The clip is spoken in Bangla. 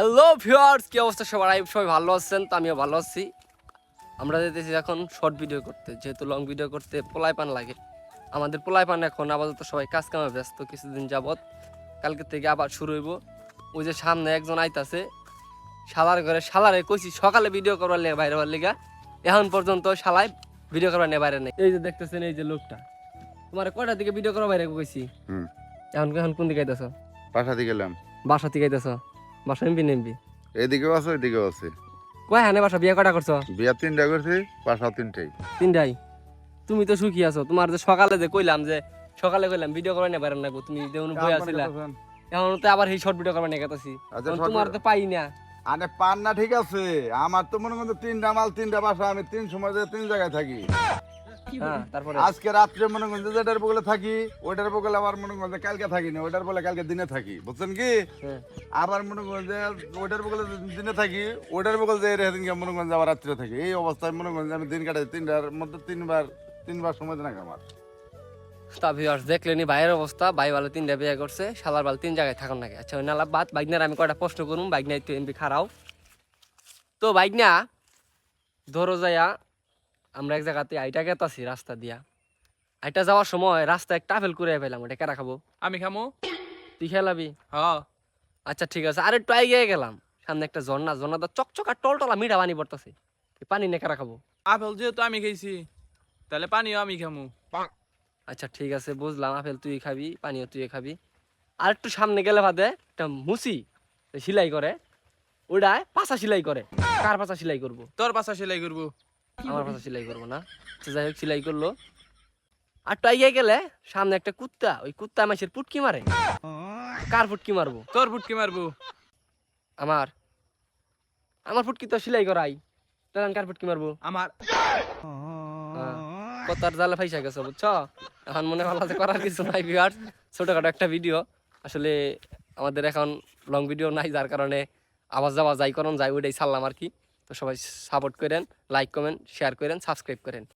হ্যালো ভিউয়ার্স কি অবস্থা? সবাই সবাই ভালো আছেন? তো আমিও ভালো আছি। আমরা যেতেছি এখন শর্ট ভিডিও করতে যেহেতু লং ভিডিও করতে পোলাই পান লাগে। আমাদের পোলাই পান এখন আপাতত সবাই কাজ কামে ব্যস্ত কিছুদিন যাবত কালকে থেকে আবার শুরু হইব। ওই যে সামনে একজন আইতাছে। শালার ঘরে শালারে কইছি সকালে ভিডিও করবার লেগে বাইরে হওয়ার লিগা। এখন পর্যন্ত শালায় ভিডিও করবার নিয়ে বাইরে নেই। এই যে দেখতেছেন এই যে লোকটা। তোমার কয়টার দিকে ভিডিও করার বাইরে কইছি? হুম। এখন এখন কোন দিকে আইতাছ? বাসাতে গেলাম। বাসা থেকে আইতাছ? বাসা নেমবি এদিকেও আছে ওইদিকেও আছে। কয় হানে বাসা বিয়ে কটা করছ? বিয়া তিনটা করছি বাসা তিনটাই। তিনটাই? তুমি তো সুখী আছো। তোমার যে সকালে যে কইলাম যে সকালে কইলাম ভিডিও করবা নেবার না তুমি যেমন বই আছিলা। এখন তো আবার এই শর্ট ভিডিও করবা নিয়ে গেতাছি। আচ্ছা, এখন short তোমার তো পাই না। আরে পান না ঠিক আছে। আমার তো মনে করছে তিনটা মাল তিনটা বাসা আমি তিন সময় তিন জায়গায় থাকি। হ্যাঁ আজকে রাত্রে মনে করছে যেটার বগলে থাকি ওইটার বগলে আবার মনে করছে কালকে থাকি না ওইটার বলে কালকে দিনে থাকি বুঝছেন কি? হ্যাঁ। আবার মনে করছে ওইটার বগলে দিনে থাকি ওইটার বগল যে দিনকে মনে করছে আবার রাত্রে থাকি এই অবস্থায় মনে করছে আমি দিন কাটাই তিনটার মধ্যে তিনবার তিনবার সময় দেন আমার। তা ভিউয়ার্স দেখলেনি ভাইয়ের অবস্থা ভাই ভালো তিনটা বিয়ে করছে শালার বাল তিন জায়গায় থাকুন নাকি। আচ্ছা ওই নালা বাদ বাইকনার আমি কয়টা প্রশ্ন করুন বাইকনা একটু এমবি খারাও। তো বাইকনা ধরো যাইয়া আমরা এক জায়গাতে আইটা গেতাছি রাস্তা দিয়া। আইটা যাওয়ার সময় রাস্তা একটা ফেল করে পেলাম ওটা কেরা খাব? আমি খামো। তুই খেলাবি? হ। আচ্ছা ঠিক আছে আরে একটু আগে গেলাম। সামনে একটা ঝর্ণা ঝর্ণা ঝর্ণাটা চকচকা টলটলা মিঠা পানি পড়তেছে। পানি নেকারা খাব? আপেল যেহেতু আমি খাইছি তাহলে পানিও আমি খামু। আচ্ছা ঠিক আছে বুঝলাম আপেল তুই খাবি পানিও তুই খাবি। আর একটু সামনে গেলে ভাদে একটা মুসি সেলাই করে ওটায় পাশা সেলাই করে। কার পাশা সেলাই করব? তোর পাশা সেলাই করব। আমার পাশা সেলাই করব না। যাই হোক সেলাই করল। আর গেলে সামনে একটা কুত্তা ওই কুত্তা মাসের পুটকি মারে। কার মারবো? তোর ফুটকি মারবো। আমার। আমার ফুটকি তো সেলাই করাই। তখন কার ফুটকি মারবো? আমার। হ্যাঁ। কথার জালে ফাইসা গেছে বুঝছ? এখন মনে হলো যে করার কিছু নাই ছোটখাটো একটা ভিডিও আসলে আমাদের এখন লং ভিডিও নাই যার কারণে আওয়াজ যাওয়া যাই করুন যাই ওইটাই ছাড়লাম আর কি। তো সবাই সাপোর্ট করেন লাইক কমেন্ট শেয়ার করেন সাবস্ক্রাইব করেন।